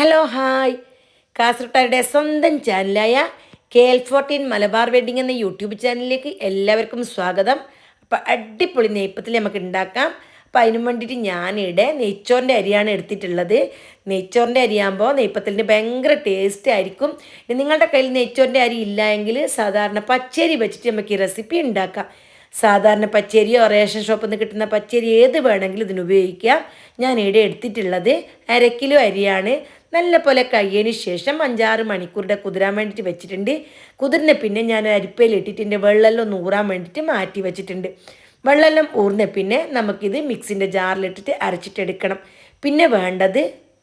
Hello hi. കാസർട്ടാരുടെ സ്വന്തം ചാനലായ K L fourteen Malabar wedding എന്ന യൂട്യൂബ് ചാനലിലേക്ക് എല്ലാവർക്കും സ്വാഗതം. അപ്പോൾ അടിപൊളി നെയ്പ്പത്തിൽ നമുക്ക് ഉണ്ടാക്കാം അപ്പോൾ അതിനു വേണ്ടിയിട്ട് ഞാനിവിടെ നെയ്ച്ചോറിന്റെ അരിയാണ് എടുത്തിട്ടുള്ളത്. നെയ്ച്ചോറിന്റെ അരിയാകുമ്പോൾ നെയ്പ്പത്തലിന് ഭയങ്കര ടേസ്റ്റ് ആയിരിക്കും. നിങ്ങളുടെ കയ്യിൽ നെയ്ച്ചോറിന്റെ അരി ഇല്ല എങ്കിൽ സാധാരണ പച്ചരി വെച്ചിട്ട് നമുക്ക് ഈ റെസിപ്പി ഉണ്ടാക്കാം സാധാരണ പച്ചരിയോ റേഷൻ ഷോപ്പിൽ നിന്ന് കിട്ടുന്ന പച്ചരി ഏത് വേണമെങ്കിലും ഇതിന് ഉപയോഗിക്കാം. ഞാൻ ഇവിടെ എടുത്തിട്ടുള്ളത് അര കിലോ അരിയാണ്. നല്ല പോലെ കഴിയതിന് ശേഷം അഞ്ചാറ് മണിക്കൂറിന്റെ കുതിരാൻ വേണ്ടിയിട്ട് വെച്ചിട്ടുണ്ട്. കുതിരിനെ പിന്നെ ഞാൻ അരിപ്പയിൽ ഇട്ടിട്ടുണ്ട് വെള്ളമെല്ലാം നൂറാൻ വേണ്ടിയിട്ട് മാറ്റി വെച്ചിട്ടുണ്ട്. വെള്ളമെല്ലാം ഊർന്ന പിന്നെ നമുക്കിത് മിക്സിന്റെ ജാറിലിട്ടിട്ട് അരച്ചിട്ടെടുക്കണം. പിന്നെ വേണ്ടത്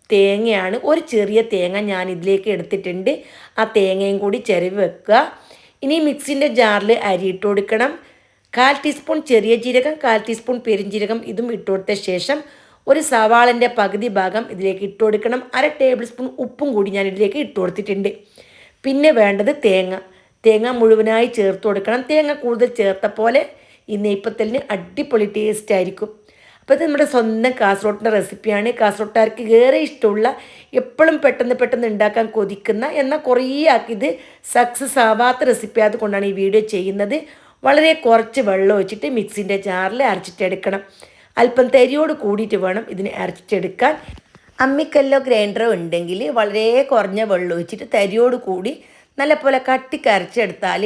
തേങ്ങയാണ്. ഒരു ചെറിയ തേങ്ങ ഞാൻ ഇതിലേക്ക് എടുത്തിട്ടുണ്ട്. ആ തേങ്ങയും കൂടി ചിരവി വെക്കുക. ഇനി മിക്സിന്റെ ജാറിൽ അരി ഇട്ട് കൊടുക്കണം. കാൽ ടീസ്പൂൺ ചെറിയ ജീരകം കാൽ ടീസ്പൂൺ പെരിഞ്ജീരകം ഇതും ഇട്ട് കൊടുത്ത ശേഷം ഒരു സവാളിന്റെ പകുതി ഭാഗം ഇതിലേക്ക് ഇട്ട് കൊടുക്കണം. അര ടേബിൾ സ്പൂൺ ഉപ്പും കൂടി ഞാൻ ഇതിലേക്ക് ഇട്ട് കൊടുത്തിട്ടുണ്ട്. പിന്നെ വേണ്ടത് തേങ്ങ. തേങ്ങ മുഴുവനായി ചേർത്ത് കൊടുക്കണം. തേങ്ങ കൂടുതൽ ചേർത്ത പോലെ ഈ നെയ്പ്പത്തലിന് അടിപൊളി ടേസ്റ്റ് ആയിരിക്കും. അപ്പോൾ ഇത് നമ്മുടെ സ്വന്തം കാസർഗോട്ടിന്റെ റെസിപ്പിയാണ് കാസർഗോട്ടുകാർക്ക് ഏറെ ഇഷ്ടമുള്ള എപ്പോഴും പെട്ടെന്ന് പെട്ടെന്ന് ഉണ്ടാക്കാൻ കൊതിക്കുന്ന എന്നാൽ കുറേ ആക്കിയത് സക്സസ് ആവാത്ത റെസിപ്പി ആയതുകൊണ്ടാണ് ഈ വീഡിയോ ചെയ്യുന്നത്. വളരെ കുറച്ച് വെള്ളം ഒഴിച്ചിട്ട് മിക്സിന്റെ ജാറിൽ അരച്ചിട്ടെടുക്കണം. അല്പം തരിയോട് കൂടിയിട്ട് വേണം ഇതിനെ അരച്ചെടുക്കാൻ. അമ്മിക്കല്ലോ ഗ്രൈൻഡറോ ഉണ്ടെങ്കിൽ വളരെ കുറഞ്ഞ വെള്ളം ഒഴിച്ചിട്ട് തരിയോട് കൂടി നല്ലപോലെ കട്ടിക്കരച്ചെടുത്താൽ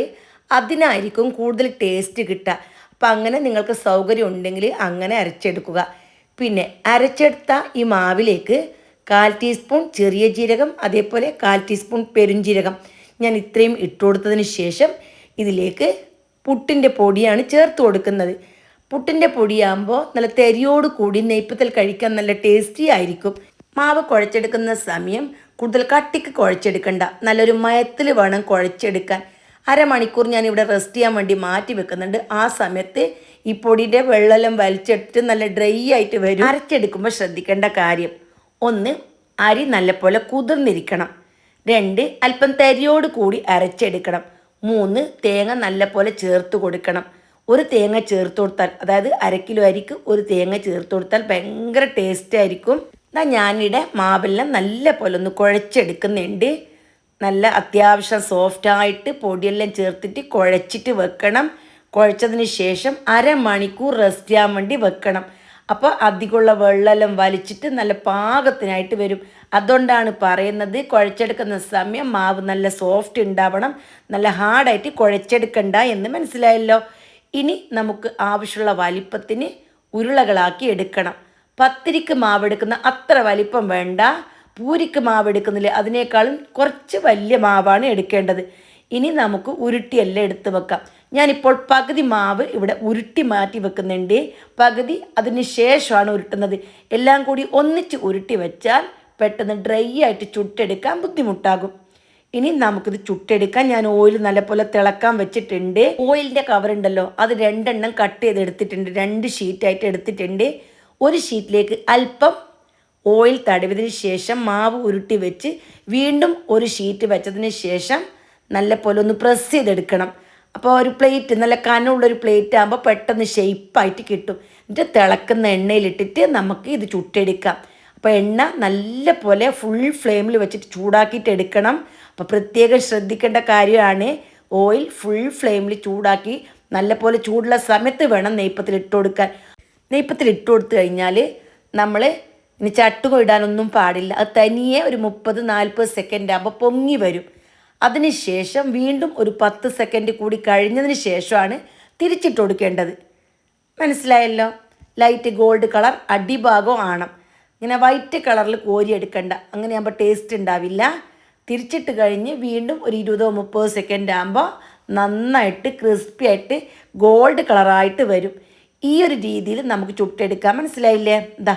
അതിനായിരിക്കും കൂടുതൽ ടേസ്റ്റ് കിട്ടുക. അപ്പം അങ്ങനെ നിങ്ങൾക്ക് സൗകര്യം ഉണ്ടെങ്കിൽ അങ്ങനെ അരച്ചെടുക്കുക. പിന്നെ അരച്ചെടുത്ത ഈ മാവിലേക്ക് കാൽ ടീസ്പൂൺ ചെറിയ ജീരകം അതേപോലെ കാൽ ടീസ്പൂൺ പെരുംജീരകം. ഞാൻ ഇത്രയും ഇട്ട് കൊടുത്തതിന് ശേഷം ഇതിലേക്ക് പുട്ടിന്റെ പൊടിയാണ് ചേർത്ത് കൊടുക്കുന്നത്. പുട്ടിന്റെ പൊടിയാകുമ്പോൾ നല്ല തെരിയോട് കൂടി നെയ്പ്പത്തിൽ കഴിക്കാൻ നല്ല ടേസ്റ്റി ആയിരിക്കും. മാവ് കുഴച്ചെടുക്കുന്ന സമയം കൂടുതൽ കട്ടിക്ക് കുഴച്ചെടുക്കണ്ട. നല്ലൊരു മയത്തിൽ വേണം കുഴച്ചെടുക്കാൻ. അരമണിക്കൂർ ഞാൻ ഇവിടെ റെസ്റ്റ് ചെയ്യാൻ വേണ്ടി മാറ്റി വെക്കുന്നുണ്ട്. ആ സമയത്ത് ഈ പൊടിയുടെ വെള്ളമെല്ലാം വലിച്ചെടുത്ത് നല്ല ഡ്രൈ ആയിട്ട് വരും. അരച്ചെടുക്കുമ്പോൾ ശ്രദ്ധിക്കേണ്ട കാര്യം ഒന്ന് അരി നല്ലപോലെ കുതിർന്നിരിക്കണം. രണ്ട് അല്പം തരിയോട് കൂടി അരച്ചെടുക്കണം. മൂന്ന് തേങ്ങ നല്ലപോലെ ചേർത്ത് കൊടുക്കണം. ഒരു തേങ്ങ ചേർത്ത് കൊടുത്താൽ അതായത് അര കിലോ അരിക്ക് ഒരു തേങ്ങ ചേർത്ത് കൊടുത്താൽ ഭയങ്കര ടേസ്റ്റ് ആയിരിക്കും. എന്നാൽ ഞാനിവിടെ മാവെല്ലാം നല്ല പോലെ ഒന്ന് കുഴച്ചെടുക്കുന്നുണ്ട്. നല്ല അത്യാവശ്യം സോഫ്റ്റായിട്ട് പൊടിയെല്ലാം ചേർത്തിട്ട് കുഴച്ചിട്ട് വെക്കണം. കുഴച്ചതിന് ശേഷം അരമണിക്കൂർ റെസ്റ്റ് ചെയ്യാൻ വേണ്ടി വെക്കണം. അപ്പോൾ അധികമുള്ള വെള്ളമെല്ലാം വലിച്ചിട്ട് നല്ല പാകത്തിനായിട്ട് വരും. അതുകൊണ്ടാണ് പറയുന്നത് കുഴച്ചെടുക്കുന്ന സമയം മാവ് നല്ല സോഫ്റ്റ് ഉണ്ടാവണം. നല്ല ഹാർഡായിട്ട് കുഴച്ചെടുക്കണ്ട എന്ന് മനസ്സിലായല്ലോ. ഇനി നമുക്ക് ആവശ്യമുള്ള വലിപ്പത്തിന് ഉരുളകളാക്കി എടുക്കണം. പത്തിരിക്ക് മാവെടുക്കുന്ന അത്ര വലിപ്പം വേണ്ട. പൂരിക്ക് മാവെടുക്കുന്നില്ല അതിനേക്കാളും കുറച്ച് വലിയ മാവാണ് എടുക്കേണ്ടത്. ഇനി നമുക്ക് ഉരുട്ടിയെല്ലാം എടുത്ത് വെക്കാം. ഞാനിപ്പോൾ പകുതി മാവ് ഇവിടെ ഉരുട്ടി മാറ്റി വെക്കുന്നുണ്ട്. പകുതി അതിന് ശേഷമാണ് ഉരുട്ടുന്നത്. എല്ലാം കൂടി ഒന്നിച്ച് ഉരുട്ടി വെച്ചാൽ പെട്ടെന്ന് ഡ്രൈ ആയിട്ട് ചുട്ടെടുക്കാൻ ബുദ്ധിമുട്ടാകും. ഇനി നമുക്കിത് ചുട്ടെടുക്കാൻ ഞാൻ ഓയിൽ നല്ലപോലെ തിളക്കാൻ വെച്ചിട്ടുണ്ട്. ഓയിലിന്റെ കവർ ഉണ്ടല്ലോ അത് രണ്ടെണ്ണം കട്ട് ചെയ്ത് എടുത്തിട്ടുണ്ട്. രണ്ട് ഷീറ്റ് ആയിട്ട് എടുത്തിട്ടുണ്ട്. ഒരു ഷീറ്റിലേക്ക് അല്പം ഓയിൽ തടവിയതിന് ശേഷം മാവ് ഉരുട്ടി വെച്ച് വീണ്ടും ഒരു ഷീറ്റ് വെച്ചതിന് ശേഷം നല്ലപോലെ ഒന്ന് പ്രസ് ചെയ്തെടുക്കണം. അപ്പോൾ ഒരു പ്ലേറ്റ് നല്ല കനമുള്ളൊരു പ്ലേറ്റ് ആകുമ്പോൾ പെട്ടെന്ന് ഷെയ്പ്പായിട്ട് കിട്ടും. എന്നിട്ട് തിളക്കുന്ന എണ്ണയിലിട്ടിട്ട് നമുക്ക് ഇത് ചുട്ടെടുക്കാം. അപ്പോൾ എണ്ണ നല്ല പോലെ ഫുൾ ഫ്ലെയിമിൽ വെച്ചിട്ട് ചൂടാക്കിയിട്ട് എടുക്കണം. അപ്പോൾ പ്രത്യേകം ശ്രദ്ധിക്കേണ്ട കാര്യമാണ് ഓയിൽ ഫുൾ ഫ്ലെയിമിൽ ചൂടാക്കി നല്ല പോലെ ചൂടുള്ള സമയത്ത് വേണം നെയ്പ്പത്തിൽ ഇട്ട് കൊടുക്കാൻ. നെയ്പ്പത്തിൽ ഇട്ട് കൊടുത്തു കഴിഞ്ഞാൽ നമ്മൾ ഇനി ചട്ടുക ഇടാനൊന്നും പാടില്ല. അത് തനിയെ ഒരു മുപ്പത് നാൽപ്പത് സെക്കൻഡ് ആകുമ്പോൾ പൊങ്ങി വരും. അതിനുശേഷം വീണ്ടും ഒരു പത്ത് സെക്കൻഡ് കൂടി കഴിഞ്ഞതിന് ശേഷമാണ് തിരിച്ചിട്ട് കൊടുക്കേണ്ടത്. മനസ്സിലായല്ലോ? ലൈറ്റ് ഗോൾഡ് കളർ അടിഭാഗം ആണ്. ഇങ്ങനെ വൈറ്റ് കളറിൽ കോരിയെടുക്കണ്ട. അങ്ങനെ ആകുമ്പോൾ ടേസ്റ്റ് ഉണ്ടാവില്ല. തിരിച്ചിട്ട് കഴിഞ്ഞ് വീണ്ടും ഒരു ഇരുപതോ മുപ്പതോ സെക്കൻഡ് ആകുമ്പോൾ നന്നായിട്ട് ക്രിസ്പി ആയിട്ട് ഗോൾഡ് കളറായിട്ട് വരും. ഈ ഒരു രീതിയിൽ നമുക്ക് ചുട്ടെടുക്കാൻ മനസ്സിലായില്ലേ? ദാ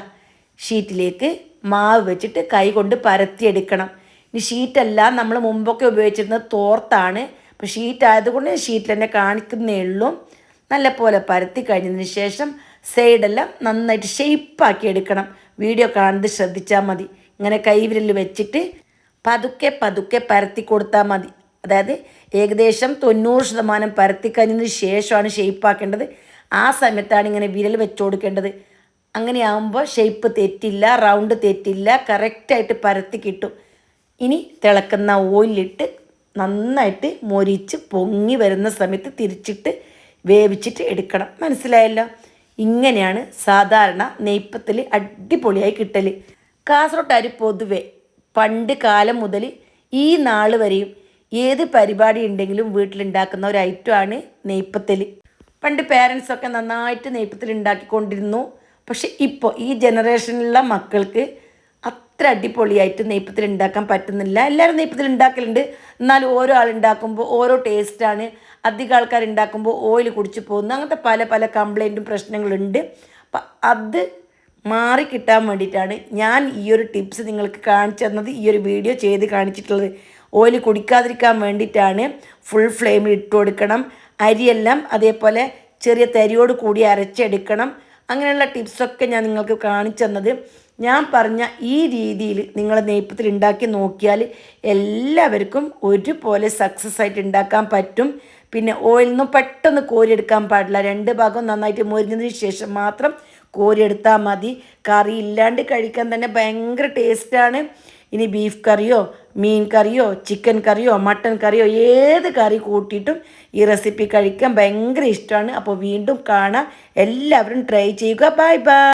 ഷീറ്റിലേക്ക് മാവ് വെച്ചിട്ട് കൈ കൊണ്ട് പരത്തിയെടുക്കണം. ഇനി ഷീറ്റല്ല നമ്മൾ മുമ്പൊക്കെ ഉപയോഗിച്ചിരുന്നത് തോർത്താണ്. അപ്പോൾ ഷീറ്റ് ആയതുകൊണ്ട് ഷീറ്റിൽ തന്നെ കാണിക്കുന്നേ ഉള്ളൂ. നല്ല പോലെ പരത്തി കഴിഞ്ഞതിന് ശേഷം സൈഡെല്ലാം നന്നായിട്ട് ഷെയ്പ്പാക്കി എടുക്കണം. വീഡിയോ കാണുന്നത് ശ്രദ്ധിച്ചാൽ മതി. ഇങ്ങനെ കൈവിരൽ വെച്ചിട്ട് പതുക്കെ പതുക്കെ പരത്തി കൊടുത്താൽ മതി. അതായത് ഏകദേശം തൊണ്ണൂറ് ശതമാനം പരത്തി കഴിഞ്ഞതിന് ശേഷമാണ് ഷേപ്പാക്കേണ്ടത് ആ സമയത്താണ് ഇങ്ങനെ വിരൽ വെച്ചു കൊടുക്കേണ്ടത്. അങ്ങനെ ആകുമ്പോൾ ഷേപ്പ് തെറ്റില്ല റൗണ്ട് തെറ്റില്ല കറക്റ്റായിട്ട് പരത്തി കിട്ടും. ഇനി തിളക്കുന്ന ഓയിലിട്ട് നന്നായിട്ട് മൊരിച്ച് പൊങ്ങി വരുന്ന സമയത്ത് തിരിച്ചിട്ട് വേവിച്ചിട്ട് എടുക്കണം. മനസ്സിലായല്ലോ? ഇങ്ങനെയാണ് സാധാരണ നെയ്പ്പത്തിൽ അടിപൊളിയായി കിട്ടൽ കാസർഗോട്ടാർ പൊതുവെ പണ്ട് കാലം മുതൽ ഈ നാൾ വരെയും ഏത് പരിപാടി ഉണ്ടെങ്കിലും വീട്ടിലുണ്ടാക്കുന്ന ഒരു ഐറ്റമാണ് നെയ്പ്പത്തൽ പണ്ട് പേരൻസൊക്കെ നന്നായിട്ട് നെയ്പ്പത്തിൽ ഉണ്ടാക്കിക്കൊണ്ടിരുന്നു. പക്ഷെ ഇപ്പോൾ ഈ ജനറേഷനിലുള്ള മക്കൾക്ക് അത്ര അടിപൊളിയായിട്ട് നെയ്പ്പത്തിൽ ഉണ്ടാക്കാൻ പറ്റുന്നില്ല. എല്ലാവരും നെയ്പ്പത്തിൽ ഉണ്ടാക്കലുണ്ട്. എന്നാലും ഓരോ ആൾ ഉണ്ടാക്കുമ്പോൾ ഓരോ ടേസ്റ്റാണ് അധികം ആൾക്കാർ ഉണ്ടാക്കുമ്പോൾ ഓയിൽ കുടിച്ച് പോകുന്നു. അങ്ങനത്തെ പല പല കംപ്ലൈന്റും പ്രശ്നങ്ങളുണ്ട്. അപ്പം അത് മാറി കിട്ടാൻ വേണ്ടിയിട്ടാണ് ഞാൻ ഈ ഒരു ടിപ്സ് നിങ്ങൾക്ക് കാണിച്ചു തന്നത് ഈ ഒരു വീഡിയോ ചെയ്ത് കാണിച്ചിട്ടുള്ളത്. ഓയിൽ കുടിക്കാതിരിക്കാൻ വേണ്ടിയിട്ടാണ് ഫുൾ ഫ്ലെയിമിൽ ഇട്ട് കൊടുക്കണം. അരിയെല്ലാം അതേപോലെ ചെറിയ തരിയോട് കൂടി അരച്ചെടുക്കണം. അങ്ങനെയുള്ള ടിപ്സൊക്കെ ഞാൻ നിങ്ങൾക്ക് കാണിച്ചു തന്നത്. ഞാൻ പറഞ്ഞ ഈ രീതിയിൽ നിങ്ങൾ നെയ്പ്പത്തിൽ ഉണ്ടാക്കി നോക്കിയാൽ എല്ലാവർക്കും ഒരുപോലെ സക്സസ് ആയിട്ട് ഉണ്ടാക്കാൻ പറ്റും. പിന്നെ ഓയിൽ നിന്നും പെട്ടെന്ന് കോരിയെടുക്കാൻ പാടില്ല. രണ്ട് ഭാഗം നന്നായിട്ട് മൊരിഞ്ഞതിന് ശേഷം മാത്രം കോരിയെടുത്താൽ മതി. കറി ഇല്ലാണ്ട് കഴിക്കാൻ തന്നെ ഭയങ്കര ടേസ്റ്റാണ്. ഇനി ബീഫ് കറിയോ മീൻ കറിയോ ചിക്കൻ കറിയോ മട്ടൻ കറിയോ ഏത് കറി കൂട്ടിയിട്ടും ഈ റെസിപ്പി കഴിക്കാൻ ഭയങ്കര ഇഷ്ടമാണ്. അപ്പോൾ വീണ്ടും കാണാം. എല്ലാവരും ട്രൈ ചെയ്യുക. Bye bye.